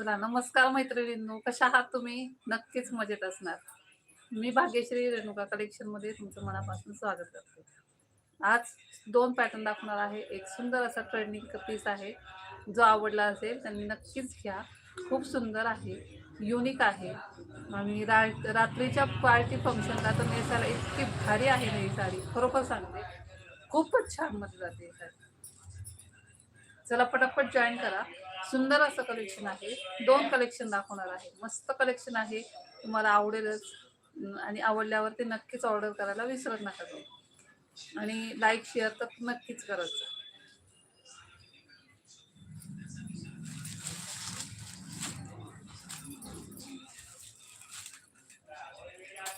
चला नमस्कार मैत्रिणींनो. कशा आहात तुम्ही? नक्कीच मजेत असणार. मी भाग्यश्री रेणुका कलेक्शनमध्ये तुमचं मनापासून स्वागत करते. आज दोन पॅटर्न दाखवणार आहे. एक सुंदर असा ट्रेंडिंग पीस आहे. जो आवडला असेल त्यांनी नक्कीच घ्या. खूप सुंदर आहे. युनिक आहे. आणि रा रात्रीच्या पार्टी फंक्शनला तर नेसायला इतकी भारी आहे ना ही साडी. खरोखर सांगते. खूपच छानमध्ये जाते ही साडी. चला पटापट जॉईन करा. सुंदर असं कलेक्शन आहे. दोन कलेक्शन दाखवणार आहे. मस्त कलेक्शन आहे. तुम्हाला आवडेलच. आणि आवडल्यावर ते नक्कीच ऑर्डर करायला विसरत नका तुम्ही. आणि लाईक शेअर तर नक्कीच करत जा.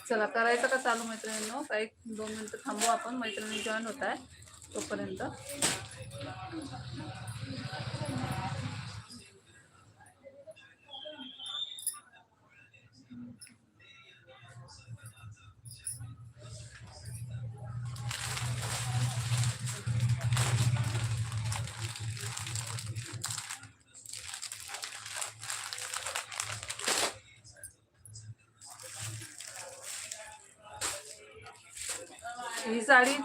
चला करायचं का चालू मैत्रिणींनो? का एक दोन मिनटं थांबू आपण? मैत्रिणी जॉईन होत आहे तोपर्यंत.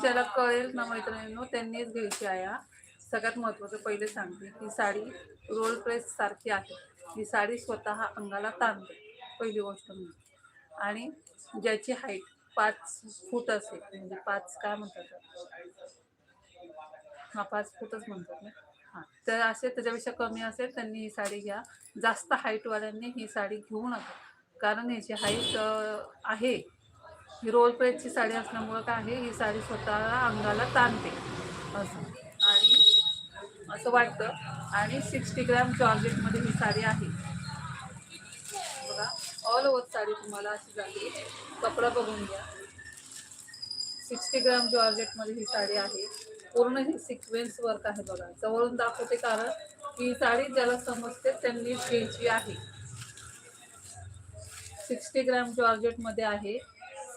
ज्याला कळेल ना मैत्रिणींनो त्यांनीच घ्यायची आहे हा. सगळ्यात महत्त्वाचं पहिले सांगते ही साडी रोल प्रेस सारखी आहे. ही साडी स्वतः अंगाला ताणते पहिली गोष्ट म्हणजे. आणि ज्याची हाईट पाच फूट असेल म्हणजे पाच काय म्हणतात हा पाच फूटच म्हणतात ना. हां तर असे त्याच्यापेक्षा कमी असेल त्यांनी ही साडी घ्या. जास्त हाईटवाल्यांनी ही साडी घेऊ नका. कारण ह्याची हाईट आहे. ही रोल प्रेसची साडी असल्यामुळं काय आहे ही साडी स्वतःला अंगाला ताणते असं. आणि असं वाटतं. आणि सिक्स्टी ग्रॅम जॉर्जेटमध्ये ही साडी आहे. बघा ऑल ओव्हर साडी तुम्हाला अशी झाली. कपडा बघून घ्या. सिक्स्टी ग्रॅम जॉर्जेटमध्ये ही साडी आहे. पूर्ण ही सिक्वेन्स वर्क आहे बघा. जवळून दाखवते कारण ही साडी ज्याला समजते त्यांनीच घ्यायची आहे. सिक्स्टी ग्रॅम जॉर्जेटमध्ये आहे.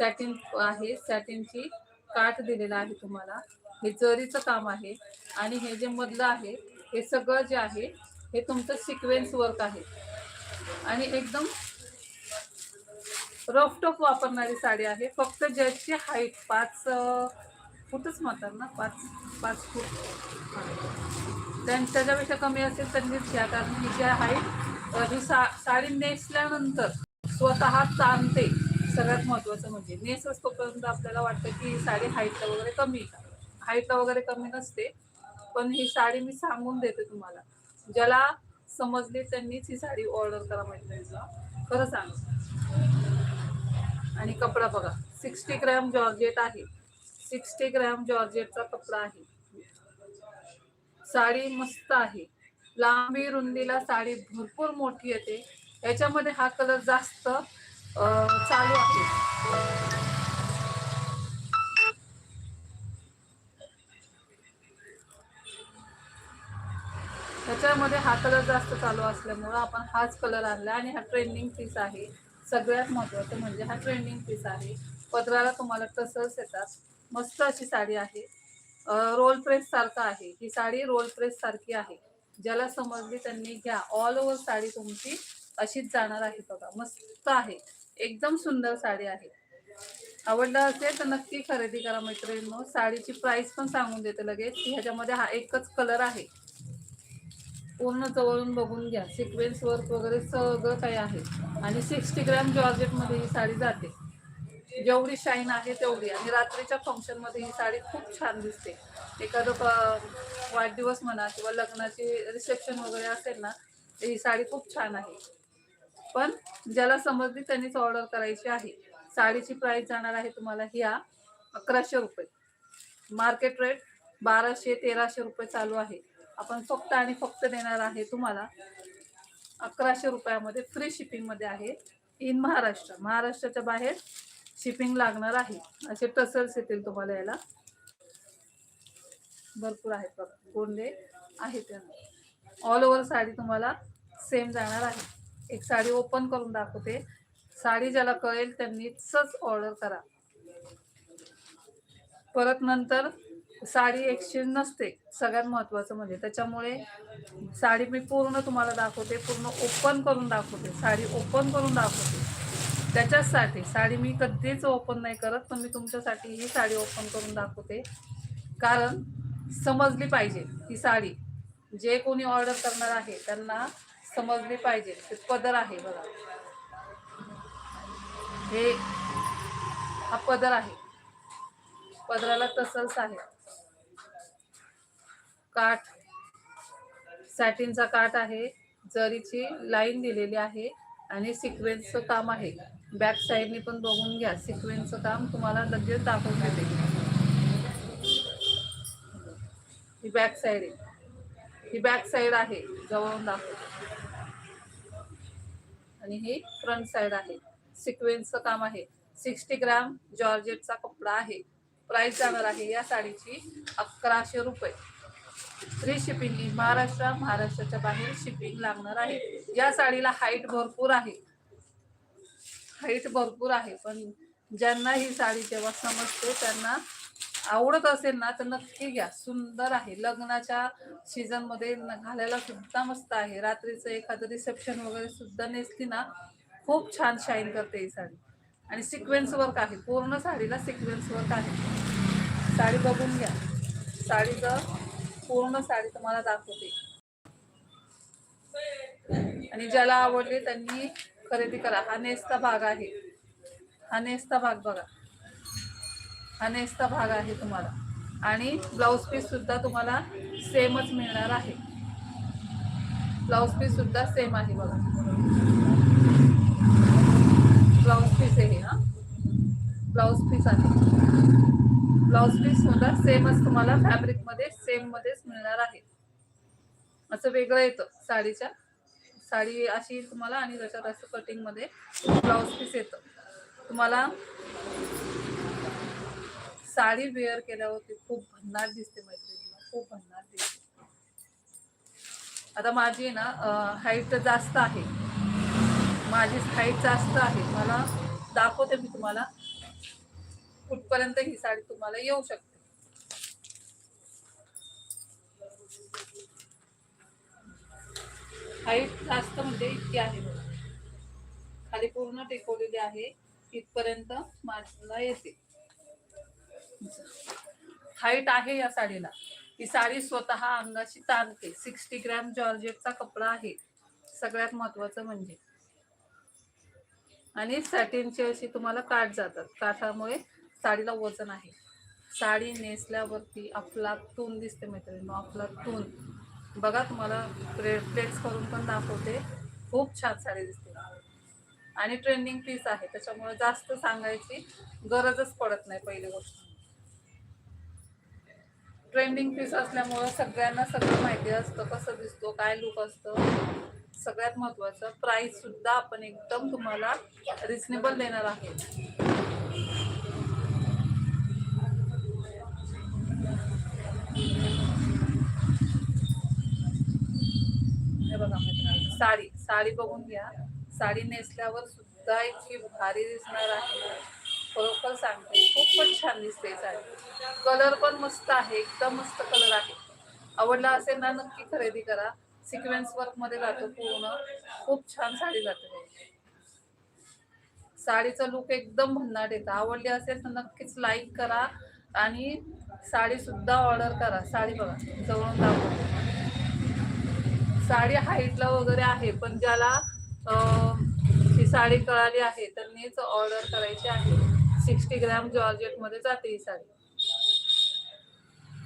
सॅटिन आहे. सॅटिनची काठ दिलेला आहे तुम्हाला. हे जरीचं काम आहे आणि हे जे मधलं आहे हे सगळं जे आहे हे तुमचं सिक्वेन्स वर्क आहे. आणि एकदम रफ टफ वापरणारी साडी आहे. फक्त ज्याची हाईट पाच फूटच म्हणतात ना पाच पाच फूट. त्यां त्याच्यापेक्षा कमी असेल त्यांनीच घ्या. कारण ही जी हाईट ही सा साडी नेसल्यानंतर स्वतः ताणते. सगळ्यात महत्त्वाचं म्हणजे नेस असतोपर्यंत आपल्याला वाटतं की साडी हाईटला वगैरे कमी हाईटला वगैरे कमी नसते. पण ही साडी मी सांगून देते तुम्हाला. ज्याला समजली त्यांनीच ही साडी ऑर्डर करा माहिती खरं सांग. आणि कपडा बघा. सिक्स्टी ग्रॅम जॉर्जेट आहे. सिक्स्टी ग्रॅम जॉर्जेटचा कपडा आहे. साडी मस्त आहे. लांबी रुंदीला साडी भरपूर मोठी येते. याच्यामध्ये हा कलर जास्त चालू आहे. त्याच्यामध्ये हा कलर जास्त चालू असल्यामुळं आपण हाच कलर आणला आणि हा ट्रेंडिंग पीस आहे. सगळ्यात महत्त्वाचं म्हणजे हा ट्रेंडिंग पीस आहे. पदराला तुम्हाला तसंच येतात. मस्त अशी साडी आहे. रोल प्रेस सारखा आहे. ही साडी रोल प्रेस सारखी आहे. ज्याला समजली त्यांनी घ्या. ऑल ओव्हर साडी तुमची अशीच जाणार आहे बघा. मस्त आहे. एकदम सुंदर साडी आहे. आवडलं असेल तर नक्की खरेदी करा मैत्रिणींनो. साडीची प्राइस पण सांगून देते लगेच की ह्याच्यामध्ये हा एकच कलर आहे. पूर्ण जवळून बघून घ्या. सिक्वेन्स वर्क वगैरे सगळं काही आहे. आणि सिक्स्टी ग्रॅम जॉर्जेटमध्ये ही साडी जाते. जेवढी शाईन आहे तेवढी. आणि रात्रीच्या फंक्शनमध्ये ही साडी खूप छान दिसते. एखादं वाढदिवस म्हणा किंवा लग्नाची रिसेप्शन वगैरे असेल ना ही साडी खूप छान आहे. पण ज्याला समजली त्यांनीच ऑर्डर करायची आहे. साडीची प्राइस जाणार आहे तुम्हाला ह्या अकराशे रुपये. मार्केट रेट बाराशे तेराशे रुपये चालू आहे. आपण फक्त आणि फक्त देणार आहे तुम्हाला अकराशे रुपयामध्ये फ्री शिपिंगमध्ये आहे इन महाराष्ट्र. महाराष्ट्राच्या बाहेर शिपिंग लागणार आहे. असे टसल्स येतील तुम्हाला याला. भरपूर आहेत बघा. गोंडे आहेत त्यांना ऑल ओव्हर साडी तुम्हाला सेम जाणार आहे. एक साडी ओपन करून दाखवते. साडी ज्याला कळेल त्यांनीच ऑर्डर करा. परत नंतर साडी एक्सचेंज नसते. सगळ्यात महत्त्वाचं म्हणजे त्याच्यामुळे साडी मी पूर्ण तुम्हाला दाखवते. पूर्ण ओपन करून दाखवते. साडी ओपन करून दाखवते. त्याच्याचसाठी साडी मी कधीच ओपन नाही करत पण मी तुमच्यासाठी ही साडी ओपन करून दाखवते. कारण समजली पाहिजे ही साडी. जे कोणी ऑर्डर करणार आहे त्यांना समजली पाहिजे. ते पदर आहे बघा. हे हा पदर आहे. पदराला तसंच आहे. काठ. सॅटिनचा काठ आहे. जरीची लाईन दिलेली आहे आणि सिक्वेन्सचं काम आहे. बॅक साईडने पण बघून घ्या. सिक्वेन्सचं काम तुम्हाला लगेच दाखवून देते. ही बॅक साईड आहे. ही बॅक साईड आहे. जवळून दाखवते. आणि ही फ्रंट साईड आहे. सिक्वेन्सचं काम आहे. सिक्स्टी ग्राम जॉर्जेटचा कपडा आहे. प्राइस जाणार आहे या साडीची अकराशे रुपये. फ्री शिपिंग ही महाराष्ट्र महाराष्ट्राच्या बाहेर शिपिंग लागणार आहे. या साडीला हाईट भरपूर आहे. हाईट भरपूर आहे. पण ज्यांना ही साडी जेव्हा समजते त्यांना आवडत असेल ना तर नक्की घ्या. सुंदर आहे. लग्नाच्या सीझनमध्ये घालायला सुद्धा मस्त आहे. रात्रीचं एखादं रिसेप्शन वगैरे सुद्धा नेसली ना खूप छान शाईन करते ही साडी. आणि सिक्वेन्स वर्क आहे. पूर्ण साडीला सिक्वेन्स वर्क आहे. साडी बघून घ्या. साडीचं पूर्ण साडी तुम्हाला दाखवते. आणि ज्याला आवडले त्यांनी खरेदी करा. हा नेसता भाग आहे. हा नेसता भाग बघा. हा नेक्स्टचा भाग आहे तुम्हाला. आणि ब्लाऊज पीससुद्धा तुम्हाला सेमच मिळणार आहे. ब्लाऊज पीससुद्धा सेम आहे बघा. ब्लाऊज पीस आहे हा ब्लाऊज पीस आहे. ब्लाऊज पीससुद्धा सेमच तुम्हाला फॅब्रिकमध्ये सेममध्येच मिळणार आहे. असं वेगळं येतं साडीच्या. साडी अशी येईल तुम्हाला आणि त्याच्यात असं कटिंगमध्ये ब्लाऊज पीस येतं. तुम्हाला साडी वेअर केल्यावरती खूप भन्नाट दिसते मैत्रिणीला खूप भन्नाट दिसते. आता माझी ना हाईट जास्त आहे. माझी हाईट जास्त आहे. मला दाखवते मी तुम्हाला. कुठपर्यंत ही साडी तुम्हाला येऊ शकते. हाईट जास्त म्हणजे इतकी आहे बघा. खाली पूर्ण टेकवलेली आहे. इथपर्यंत माझ्याला येते. हाईट आहे या साडीला. ही साडी स्वतः अंगाशी ताणते. सिक्स्टी ग्रॅम जॉर्जेटचा कपडा आहे. सगळ्यात महत्वाचं म्हणजे. आणि सॅटिनची अशी तुम्हाला काठ जातात. काठामुळे साडीला वजन आहे. साडी नेसल्यावरती अफलातून दिसते मैत्रिणी अफलातून बघा तुम्हाला प्ले प्लेट्स करून पण दाखवते. खूप छान साडी दिसते. आणि ट्रेंडिंग पीस आहे. त्याच्यामुळे जास्त सांगायची गरजच पडत नाही पहिली गोष्ट. ट्रेंडिंग पीस असल्यामुळं सगळ्यांना सगळं माहिती असतं कसं दिसतो काय लुक असतं. सगळ्यात महत्त्वाचं प्राईस सुद्धा आपण एकदम तुम्हाला रिजनेबल देणार आहे हे बघा मित्रांनो साडी साडी बघून घ्या. साडी नेसल्यावर सुद्धा इतकी भारी दिसणार आहे. खरोखर सांगते. खूपच छान दिसते साडी. कलर पण मस्त आहे. एकदम मस्त कलर आहे. आवडला असेल ना नक्की खरेदी करा. सिक्वेन्स वर्कमध्ये जातो पूर्ण. खूप छान साडी जाते. साडीचा लुक एकदम भन्नाट येतं. आवडली असेल तर नक्कीच लाईक करा आणि साडी सुद्धा ऑर्डर करा. साडी बघा जवळून दाखवते. साडी हाईटला वगैरे आहे पण ज्याला ही साडी कळाली आहे त्यांनीच ऑर्डर करायची आहे. सिक्स्टी ग्रॅम जॉर्जेटमध्ये जाते ही साडी.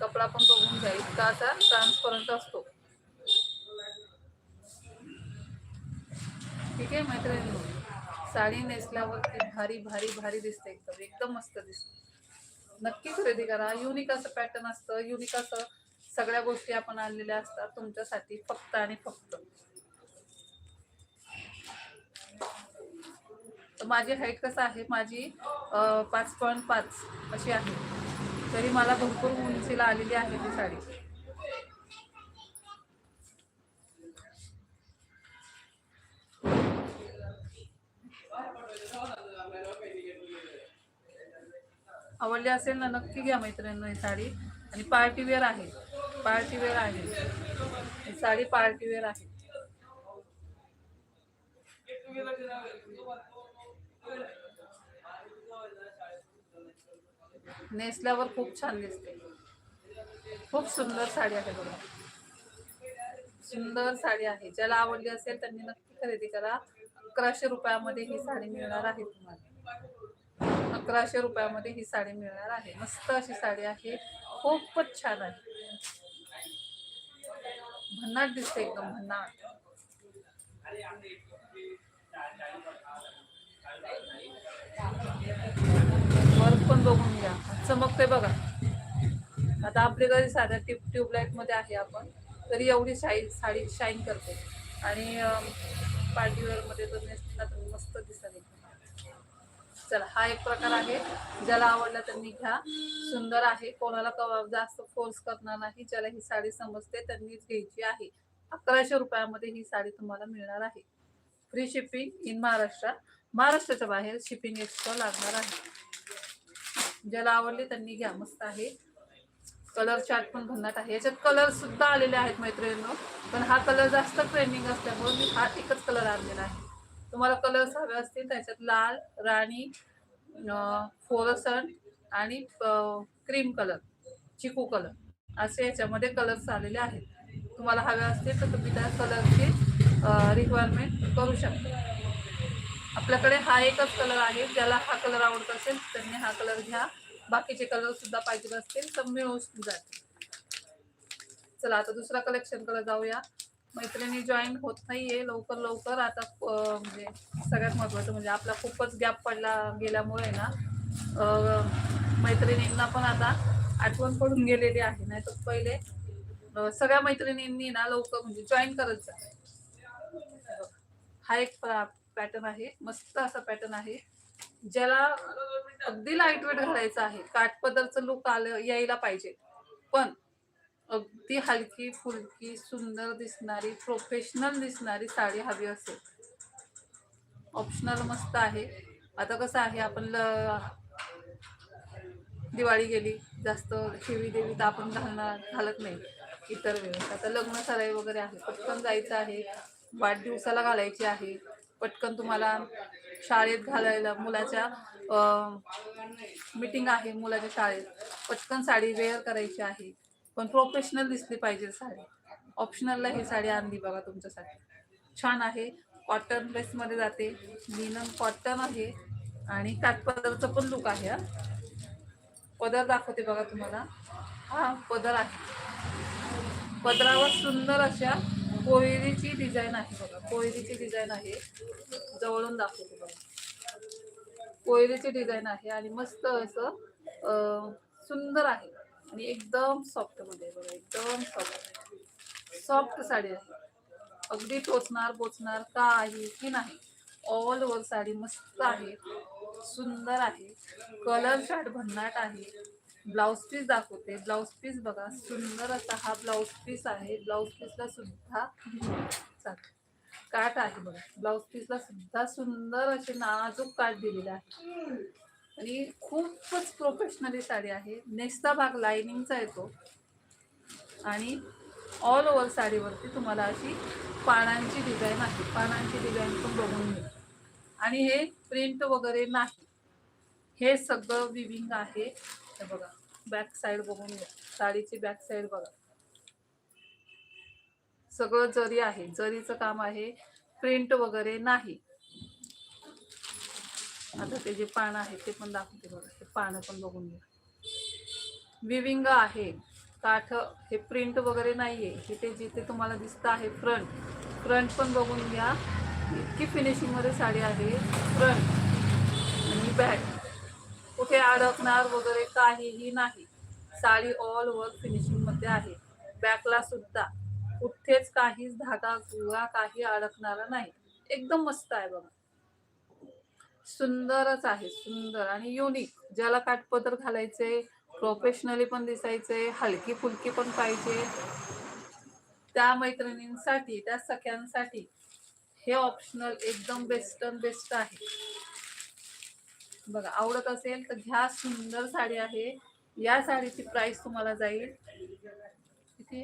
कपडा पण बघून घ्या इतका असा ट्रान्सपरंट असतो. ठीक आहे मैत्रिणी? साडी नेसल्यावरती भारी भारी भारी दिसते एकदम एकदम मस्त दिसते. नक्की खरेदी करा. युनिक असं पॅटर्न असतं युनिक असं सगळ्या गोष्टी आपण आणलेल्या असतात तुमच्यासाठी फक्त आणि फक्त. तर माझी हाईट कसं आहे? माझी पाच पॉईंट पाच अशी आहे. तरी मला भरपूर उंचीला आलेली आहे ती साडी. आवडली असेल ना नक्की घ्या मैत्रिणींना ही साडी. आणि पार्टीवेअर आहे. पार्टीवेअर आहे. ही साडी पार्टीवेअर आहे. नेसल्यावर खूप छान दिसते. खूप सुंदर साडी आहे बघा. सुंदर साडी आहे. ज्याला आवडली असेल त्यांनी नक्की खरेदी करा. अकराशे रुपयामध्ये ही साडी मिळणार आहे तुम्हाला. अकराशे रुपयामध्ये ही साडी मिळणार आहे. मस्त अशी साडी आहे. खूपच छान आहे. भन्नाट दिसते एकदम भन्नाट. पण बघून घ्या. चमकते बघा. आता आपले घरी साध्या ट्यूब ट्यूबलाईटमध्ये आहे आपण. तरी एवढी शाई साडी शाईन करते. आणि पार्टीवेअरमध्ये जर तर मस्त दिसत एकदम. चला हा एक प्रकार आहे. ज्याला आवडला त्यांनी घ्या. सुंदर आहे. कोणाला क- जास्त फोर्स करणार नाही. ज्याला ही साडी समजते त्यांनीच घ्यायची आहे. अकराशे रुपयामध्ये ही साडी तुम्हाला मिळणार आहे. फ्री शिपिंग इन महाराष्ट्र महाराष्ट्राच्या बाहेर शिपिंग एक्स्ट्रा लागणार आहे. ज्याला आवडले त्यांनी घ्या मस्त आहे. कलर चार्ट पण भन्नाट आहे. याच्यात कलर सुद्धा आलेले आहेत मैत्रिणींनो. पण हा कलर जास्त ट्रेंडिंग असल्यामुळे मी हा एकच कलर आणलेला आहे. तुम्हाला कलर्स हवे असतील त्याच्यात लाल राणी फोरसन आणि क्रीम कलर चिकू कलर असे याच्यामध्ये कलर्स आलेले आहेत. तुम्हाला हवे असतील तर तुम्ही त्या कलरची रिक्वायरमेंट करू शकता. आपल्याकडे हा एकच कलर आहे ज्याला हा कलर आवडत असेल त्यांनी हा कलर घ्या. बाकीचे कलर सुद्धा पाहिजे असतील तर मिळू जातील. चला आता दुसरा कलेक्शनकडे जाऊया. मैत्रिणी जॉईन होत नाहीये लवकर लवकर. आता म्हणजे सगळ्यात महत्वाचं म्हणजे आपला खूपच गॅप पडला गेल्यामुळे ना मैत्रिणींना पण आता आठवण पडून गेलेली आहे. नाही तर पहिले सगळ्या मैत्रिणींनी ना लवकर म्हणजे जॉईन करत जा. हा एक पॅटर्न आहे. मस्त असा पॅटर्न आहे. ज्याला अगदी लाइट वेट घालायचं आहे. काठपदरचं लुक आलं यायला पाहिजे. पण अगदी हलकी फुलकी सुंदर दिसणारी प्रोफेशनल दिसणारी साडी हवी असेल. ऑप्शनल मस्त आहे. आता कसं आहे आपण ल- दिवाळी गेली जास्त ठेवी देवी तर आपण घालणार घालत नाही. इतर वेळेस. आता लग्न सराई वगैरे आहे. पटकन जायचं आहे. वाढदिवसाला घालायची आहे. पटकन तुम्हाला शाळेत घालायला मुलाच्या मीटिंग आहे मुलाच्या शाळेत. पटकन साडी वेअर करायची आहे. पण प्रोफेशनल दिसली पाहिजे साडी. ऑप्शनलला ही साडी आणली बघा तुमच्यासाठी. छान आहे. कॉटन ड्रेसमध्ये जाते. लिनन कॉटन आहे. आणि काठपदरचं पण लुक आहे हा. पदर दाखवते बघा तुम्हाला. हा पदर आहे. पदरावर सुंदर अशा कोयरीची डिझाईन आहे बघा. कोयरीची डिझाईन आहे. जवळून दाखवते बघा. कोयरीची डिझाईन आहे आणि मस्त असं सुंदर आहे. आणि एकदम सॉफ्टमध्ये बघा. एकदम सॉफ्ट सॉफ्ट साडी आहे. अगदी टोचणार बोचणार की नाही. ऑल ओव्हर साडी मस्त आहे. सुंदर आहे. कलर शर्ट भन्नाट आहे. ब्लाऊज पीस दाखवते. ब्लाऊज पीस बघा सुंदर असा हा ब्लाऊज पीस आहे. ब्लाऊज पीसला सुद्धा काट काठ आहे बघा. ब्लाऊज पीसला सुद्धा सुंदर असे नाजूक काठ दिलेला आहे. आणि खूपच प्रोफेशनली साडी आहे. नेक्स्टचा भाग लाइनिंगचा येतो. आणि ऑल ओव्हर साडीवरती तुम्हाला अशी पानांची डिझाईन आहे. पानांची डिझाईन पण बघून घ्या. आणि हे प्रिंट वगैरे नाही. हे सगळं विविंग आहे. हे बघा. बॅक साईड बघून घ्या. साडीची बॅक साईड बघा. सगळं जरी आहे जरीचं काम आहे प्रिंट वगैरे नाही. आता ते जे पानं आहे ते पण दाखवते बघा. ते पानं पण बघून घ्या. विविंग आहे. काठ हे प्रिंट वगैरे नाहीये. इथे जिथे तुम्हाला दिसतं आहे फ्रंट फ्रंट पण बघून घ्या. इतकी फिनिशिंगमध्ये साडी आहे. फ्रंट आणि बॅक कुठे अडकणार वगैरे काहीही नाही. साडी ऑल ओव्हर फिनिशिंगमध्ये आहे. बॅकला सुद्धा कुठेच काहीच धागा किंवा काही अडकणारा नाही. एकदम मस्त आहे बघा. सुंदरच आहे सुंदर आणि युनिक ज्याला काटपदर घालायचे प्रोफेशनली पण दिसायचे हलकी फुलकी पण पाहिजे. त्या मैत्रिणींसाठी त्या सख्यांसाठी हे ऑप्शनल एकदम बेस्ट बेस्ट आहे. बघा आवडत असेल तर घ्या सुंदर साडी आहे. या साडीची प्राइस तुम्हाला जाईल. किती?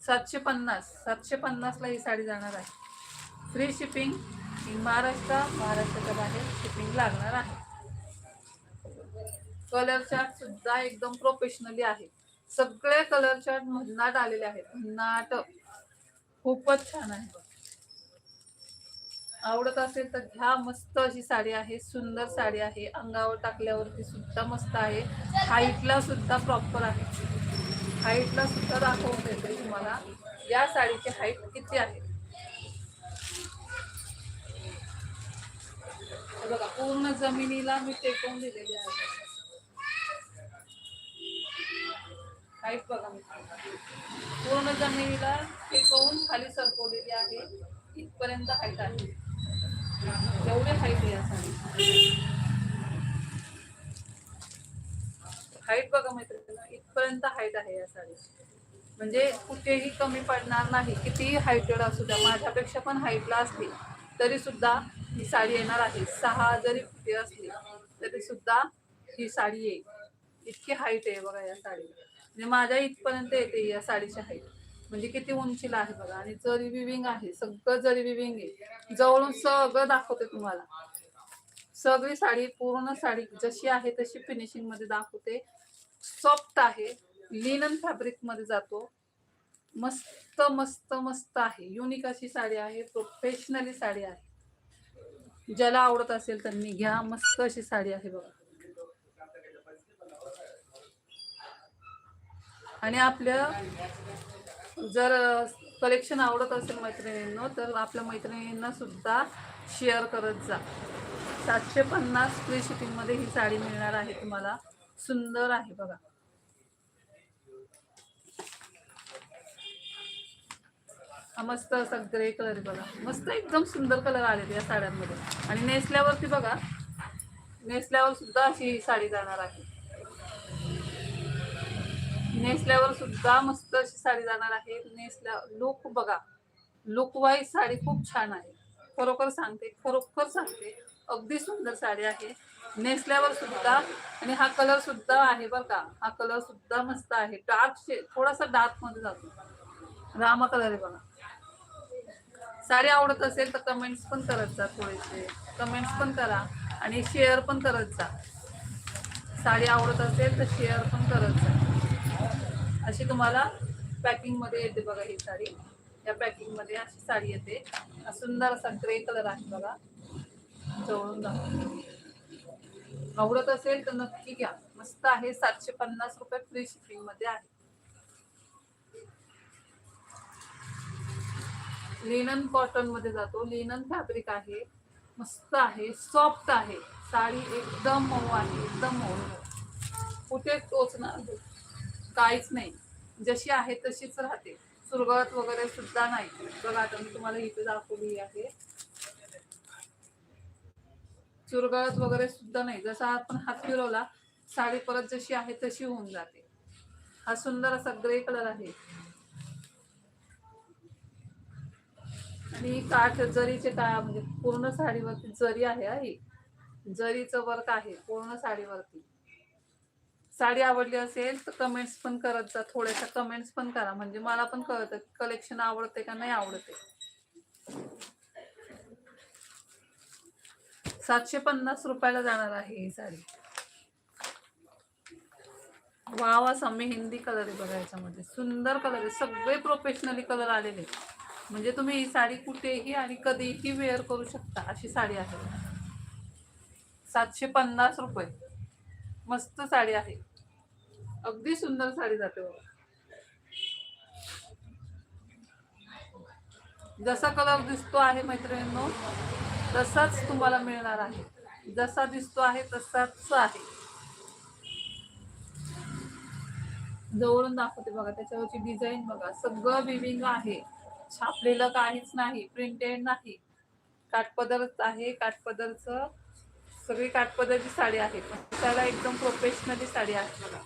सातशे पन्नास. सातशे पन्नासला ही साडी जाणार आहे. फ्री शिपिंग महाराष्ट्र महाराष्ट्राच्या बाहेर शिपिंग लागणार आहे. कलर चार्ट सुद्धा एकदम प्रोफेशनली आहे. सगळे कलर चार्ट भन्नाट आलेले आहेत. भन्नाट खूपच छान आहे. आवडत असेल तर घ्या मस्त अशी साडी आहे सुंदर साडी आहे. अंगावर टाकल्यावरती सुद्धा मस्त आहे. हाईटला सुद्धा प्रॉपर आहे. हाईटला सुद्धा दाखवून देते तुम्हाला. या साडीची हाईट किती आहे? बघा पूर्ण जमिनीला मी टेकवून दिलेली आहे. हाईट बघा मी. पूर्ण जमिनीला टेकवून खाली सरकवलेली आहे. इथपर्यंत हाईट आहे. एवढे हाईट आहे या हाईट बघा मैत्रिणी इथपर्यंत हाईट आहे या साडीची. म्हणजे कुठेही कमी पडणार नाही कितीही हाईटेड असू द्या माझ्यापेक्षा पण हाईटला असली तरी सुद्धा ही साडी येणार आहे. सहा जरी फुटे असली तरी सुद्धा ही साडी येईल. इतकी हाईट आहे बघा या साडी म्हणजे माझ्या इथपर्यंत येते या साडीची हाईट म्हणजे किती उंचीला आहे बघा. आणि जरी विविंग आहे सगळं जरी विविंग आहे जवळून सगळं दाखवते तुम्हाला. सगळी साडी पूर्ण साडी जशी आहे तशी फिनिशिंगमध्ये दाखवते. सॉफ्ट आहे. लिनन फॅब्रिकमध्ये जातो. मस्त मस्त मस्त आहे. युनिक अशी साडी आहे. प्रोफेशनली साडी आहे. ज्याला आवडत असेल त्यांनी घ्या. मस्त अशी साडी आहे बघा. आणि आपल्या जर कलेक्शन आवडत असेल मैत्रिणींनो तर आपल्या मैत्रिणींना सुद्धा शेअर करत जा. सातशे पन्नास फ्री शिपिंगमध्ये ही साडी मिळणार आहे तुम्हाला. सुंदर आहे बघा. हा मस्त असा ग्रे कलर बघा. मस्त एकदम सुंदर कलर आलेले या साड्यांमध्ये. आणि नेसल्यावरती बघा नेसल्यावर सुद्धा अशी ही साडी जाणार आहे. नेसल्यावर सुद्धा मस्त अशी साडी जाणार आहे. नेसल्या लुक बघा. लुक वाईज साडी खूप छान आहे. खरोखर सांगते खरोखर सांगते अगदी सुंदर साडी आहे. नेसल्यावर सुद्धा आणि हा कलर सुद्धा आहे बरं का. हा कलर सुद्धा मस्त आहे. डार्क शे थोडासा डार्कमध्ये जातो. रामा कलर आहे बघा. साडी आवडत असेल तर कमेंट्स पण करत जा थोडेसे. कमेंट्स पण करा आणि शेअर पण करत जा. साडी आवडत असेल तर शेअर पण करत जा. अशी तुम्हाला पॅकिंगमध्ये येते बघा ही साडी. या पॅकिंगमध्ये अशी साडी येते. सुंदर असा ग्रे कलर आहे बघा. जवळून दाखवते. आवडत असेल तर नक्की घ्या. मस्त आहे. सातशे पन्नास रुपये फ्री शिपिंगमध्ये आहे. लिनन कॉटनमध्ये जातो. लिनन फॅब्रिक आहे. मस्त आहे. सॉफ्ट आहे. साडी एकदम मऊ आहे. एकदम मऊ. कुठे टोचणार? काहीच नाही. जशी आहे तशीच राहते. सुरगळत वगैरे सुद्धा नाही. बघा आता मी तुम्हाला इथे दाखवली आहे. चुरगळत वगैरे सुद्धा नाही. जसा आपण हात फिरवला साडी परत जशी आहे तशी होऊन जाते. हा सुंदर असा ग्रे कलर आहे. आणि काठ जरीचे काय म्हणजे पूर्ण साडीवरती जरी आहे ही. जरीचं वर्क आहे पूर्ण साडीवरती. साडी आवडली असेल तर कमेंट्स पण करत जा. थोड्याशा कमेंट्स पण करा. म्हणजे मला पण कळतं कलेक्शन आवडते का नाही आवडते. सातशे पन्नास रुपयाला जाणार आहे ही साडी. वाव असा मेहंदी कलर आहे बघा याच्यामध्ये. सुंदर कलर आहे. सगळे प्रोफेशनली कलर आलेले आहेत. म्हणजे तुम्ही ही साडी कुठेही आणि कधीही वेअर करू शकता अशी साडी आहे. सातशे पन्नास रुपये. मस्त साडी आहे. अगदी सुंदर साडी जाते बघा. जसा कलर दिसतो आहे मैत्रिणींनो तसाच तुम्हाला मिळणार आहे. जसा दिसतो आहे तसाच आहे. जवळून दाखवते बघा त्याच्यावरची डिझाईन बघा. सगळं विविंग आहे. छापलेलं काहीच नाही प्रिंटेड नाही. काठपदरच आहे काठपदरचं. सगळी काठपदरची साडी आहे. पण त्याला एकदम प्रोफेशनली साडी आहे बघा.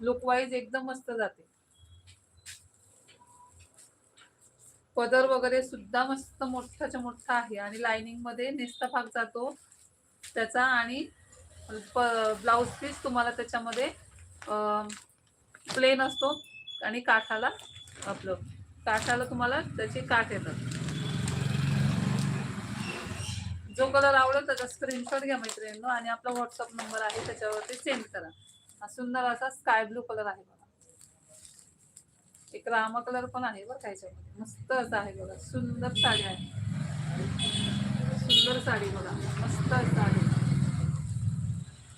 लुकवाईज एकदम मस्त जाते. पदर वगैरे सुद्धा मस्त मोठाच्या मोठा आहे आणि लाइनिंगमध्ये नेसता भाग जातो. त्याचा आणि ब्लाऊज पीस तुम्हाला त्याच्यामध्ये प्लेन असतो आणि काठाला आपलं काठाला तुम्हाला त्याचे काठ येतात. जो कलर आवडेल त्याचा स्क्रीनशॉट घ्या मैत्रिणींनो आणि आपला व्हॉट्सअप नंबर आहे त्याच्यावरती सेंड करा. हा सुंदर असा स्काय ब्लू कलर आहे बघा. एक रामा कलर पण आहे बघा काय मस्त असा आहे बघा. सुंदर साडी आहे. सुंदर साडी बघा. मस्त साडी.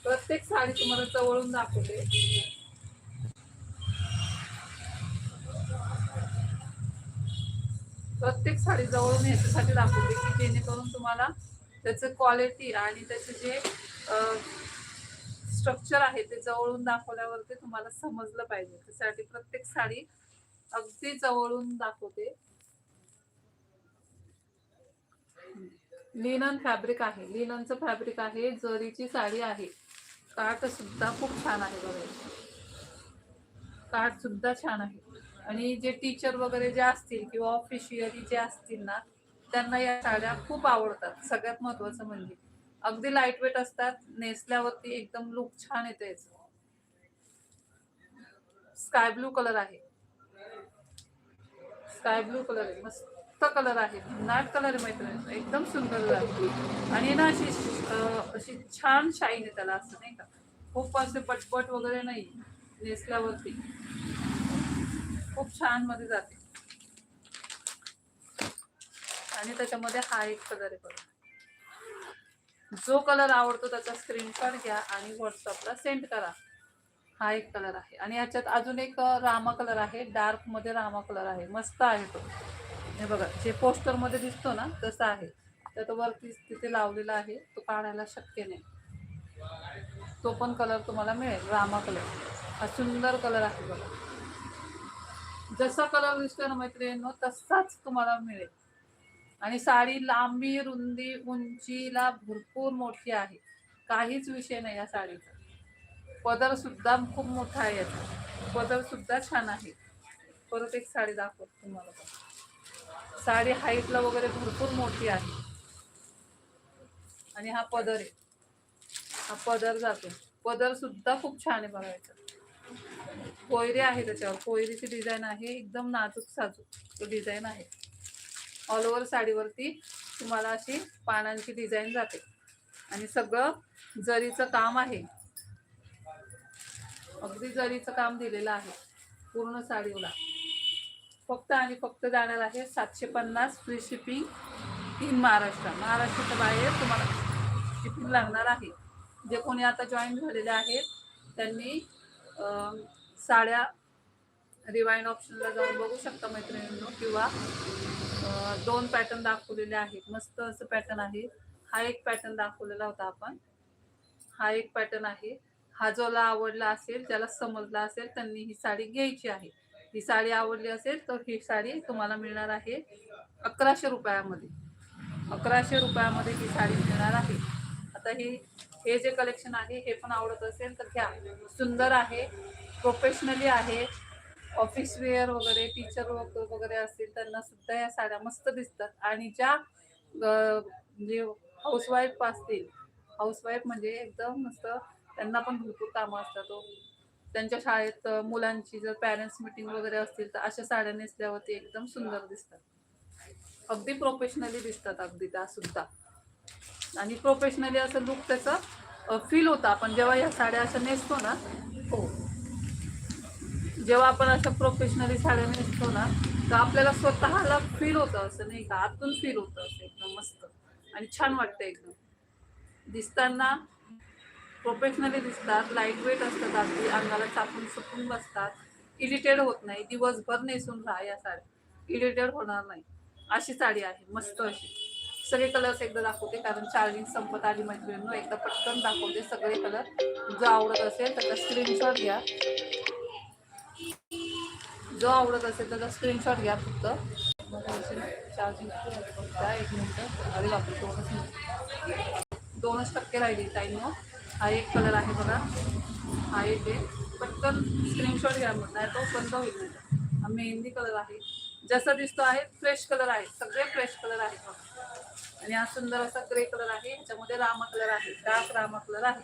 प्रत्येक साडी तुम्हाला जवळून दाखवते. प्रत्येक साडी जवळून याच्यासाठी दाखवते की जेणेकरून तुम्हाला त्याचं क्वालिटी आणि त्याचे जे स्ट्रक्चर आहे ते जवळून दाखवल्यावरती तुम्हाला समजलं पाहिजे. त्यासाठी प्रत्येक साडी अगदी जवळून दाखवते. लिनन फॅब्रिक आहे. लिननचं फॅब्रिक आहे जरीची साडी आहे. काठ सुद्धा खूप छान आहे बघा. काठ सुद्धा छान आहे. आणि जे टीचर वगैरे जे असतील किंवा ऑफिशियली जे असतील ना त्यांना या साड्या खूप आवडतात. सगळ्यात महत्वाचं म्हणजे. अगदी लाइट वेट असतात नेसल्यावरती एकदम लुक छान येते स्काय ब्लू कलर आहे. स्काय ब्लू कलर आहे. मस्त कलर आहे. नाट कलर आहे मैत्रिणी. एकदम सुंदर आहे. आणि ना अशी अशी छान शाईन आहे त्याला असं नाही का? खूप असे पटपट वगैरे नाही. नेसल्यावरती. खूप छानमध्ये जाते. आणि त्याच्यामध्ये हा एक कलर आहे बघा. जो कलर आवडतो त्याचा स्क्रीनशॉट घ्या आणि व्हॉट्सअपला सेंड करा. हा एक कलर आहे. आणि याच्यात अजून एक रामा कलर आहे. डार्कमध्ये रामा कलर आहे. मस्त आहे तो. हे बघा जे पोस्टरमध्ये दिसतो ना तसा आहे. तर तो वरती तिथे लावलेला आहे. तो काढायला शक्य नाही. तो पण कलर तुम्हाला मिळेल. रामा कलर. हा सुंदर कलर आहे बघा. जसा कलर दिसतोय ना मैत्रिणींनो तसाच तुम्हाला मिळेल. आणि साडी लांबी रुंदी उंचीला भरपूर मोठी आहे. काहीच विषय नाही या साडीचा. पदर सुद्धा खूप मोठा आहे याचा. पदर सुद्धा छान आहे. परत एक साडी दाखवत तुम्हाला. पण. साडी हाईटला वगैरे भरपूर मोठी आहे. आणि हा पदर आहे. हा पदर जातो. पदर सुद्धा खूप छान आहे बघायचा कोयरी आहे त्याच्यावर. कोयरीची डिझाईन आहे. एकदम नाजूक साजूक डिझाईन आहे. ऑल ओव्हर साडीवरती तुम्हाला अशी पानांची डिझाईन जाते. आणि सगळं जरीचं काम आहे. अगदी जरीचं काम दिलेलं आहे. पूर्ण साडीला. फक्त आणि फक्त जाणार आहे सातशे पन्नास फ्री शिपिंग इन महाराष्ट्र. महाराष्ट्राच्या बाहेर तुम्हाला शिपिंग लागणार आहे. जे कोणी आता जॉईन झालेले आहेत त्यांनी साड्या रिवाईन ऑप्शनला जाऊन बघू शकता मैत्रिणींनो किंवा दोन पॅटर्न दाखवलेले आहेत. मस्त असं पॅटर्न आहे. हा एक पॅटर्न दाखवलेला होता आपण. हा एक पॅटर्न आहे. हा जोला आवडला असेल ज्याला समजला असेल त्यांनी ही साडी घ्यायची आहे. ही साडी आवडली असेल तर ही साडी तुम्हाला मिळणार आहे अकराशे रुपयामध्ये. अकराशे रुपयामध्ये ही साडी मिळणार आहे. आता ही हे जे कलेक्शन आहे हे पण आवडत असेल तर घ्या. सुंदर आहे. प्रोफेशनली आहे. ऑफिस वेअर वगैरे टीचर वगैरे असतील त्यांना सुद्धा या साड्या मस्त दिसतात. आणि ज्या म्हणजे हाऊसवाईफ असतील हाऊसवाईफ म्हणजे एकदम मस्त त्यांना पण भरपूर कामं असतात हो. त्यांच्या शाळेत मुलांची जर पॅरेंट्स मिटिंग वगैरे असतील तर अशा साड्या नेसल्यावरती एकदम सुंदर दिसतात. अगदी प्रोफेशनली दिसतात अगदी त्या सुद्धा. आणि प्रोफेशनली असं लुक त्याचं फील होतं. आपण जेव्हा ह्या साड्या अशा नेसतो ना हो. जेव्हा आपण अशा प्रोफेशनली साड्या नेसतो ना तर आपल्याला स्वतःला फील होतं असं नाही का? आतून फील होतं असं एकदम मस्त. आणि छान वाटतं एकदम. दिसताना प्रोफेशनली दिसतात लाइट वेट असतात अगदी अंगाला चापून सुकून बसतात. इरिटेड होत नाही. दिवसभर नेसून राहा या साड्या. इरिटेड होणार नाही. अशी साडी आहे. मस्त अशी. सगळे कलर्स एकदा दाखवते कारण चार्जिंग संपत आली मैत्रिणींनो. एकदा पटकन दाखवते सगळे कलर जो आवडत असेल त्याचा स्क्रीनशॉट घ्या. जो आवडत असेल त्याचा स्क्रीनशॉट घ्या फक्त. चार्जिंग एक मिनटं अरे बापरे दोनच मिनिट दोनच टक्के राहिली टाईम हा. एक कलर आहे बघा. हा एक आहे. पटकन स्क्रीनशॉट घ्या नाही तो बंद होईल. हा मेहंदी कलर आहे. जसा दिसतो आहे फ्रेश कलर आहे. सगळे फ्रेश कलर आहेत बघा. आणि हा सुंदर असा ग्रे कलर आहे. ह्याच्यामध्ये रामा कलर आहे. डार्क रामा कलर आहे.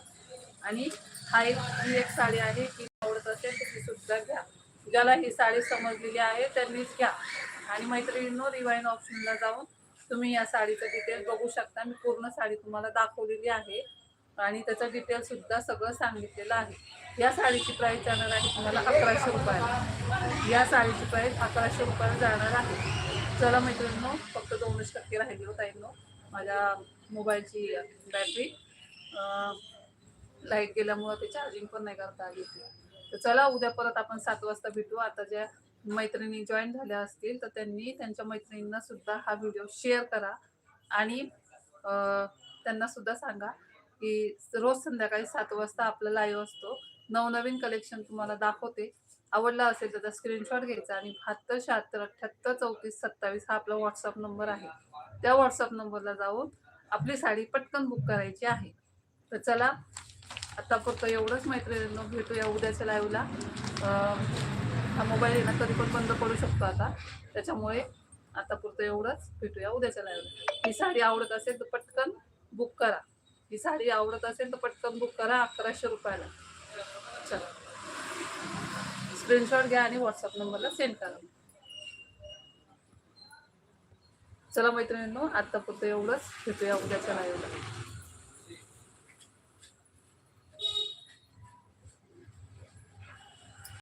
आणि हा एक ही एक साडी आहे. की आवडत असेल तर ती सुद्धा घ्या. ज्याला ही साडी समजलेली आहे त्यांनीच घ्या. आणि मैत्रिणींनो रिवाईन ऑप्शनला जाऊन तुम्ही या साडीचं डिटेल बघू शकता. मी पूर्ण साडी तुम्हाला दाखवलेली आहे. आणि त्याचं डिटेल सुद्धा सगळं सांगितलेलं आहे. या साडीची प्राईस जाणार आहे तुम्हाला अकराशे रुपयाला. या साडीची प्राईस अकराशे रुपयाला जाणार आहे. चला मैत्रिणींनो फक्त दोनच टक्के राहिली होत ताईंनो. माझ्या मोबाईलची बॅटरी लाइट गेल्यामुळं ते चार्जिंग पण नाही करता आली. होती तर चला उद्या परत आपण सात वाजता भेटू. आता ज्या मैत्रिणी जॉईन झाल्या असतील तर त्यांनी त्यांच्या मैत्रिणींना सुद्धा हा व्हिडिओ शेअर करा. आणि त्यांना सुद्धा सांगा की रोज संध्याकाळी सात वाजता आपला लाईव्ह असतो. नवनवीन कलेक्शन तुम्हाला दाखवते. आवडला असेल तर स्क्रीनशॉट घ्यायचा आणि बहात्तर शहात्तर अठ्ठ्याहत्तर चौतीस सत्तावीस हा आपला व्हॉट्सअप नंबर आहे. त्या व्हॉट्सअप नंबरला जाऊन आपली साडी पटकन बुक करायची आहे. तर चला आतापुरतं एवढंच मैत्रिणींनो भेटूया उद्याच्या लाईव्हला हा मोबाईल येणं कधी पण बंद पडू शकतो आता. त्याच्यामुळे आता पुरतं एवढंच भेटूया उद्याच्या लाईव्हला ही साडी आवडत असेल तर पटकन बुक करा. ही साडी आवडत असेल तर पटकन बुक करा अकराशे रुपयाला. चला. स्क्रीनशॉट घ्या आणि व्हॉट्सअप नंबरला सेंड करा. चला मैत्रिणींनो आत्तापुरतं एवढंच भेटूया उद्याच्या लाईव्हला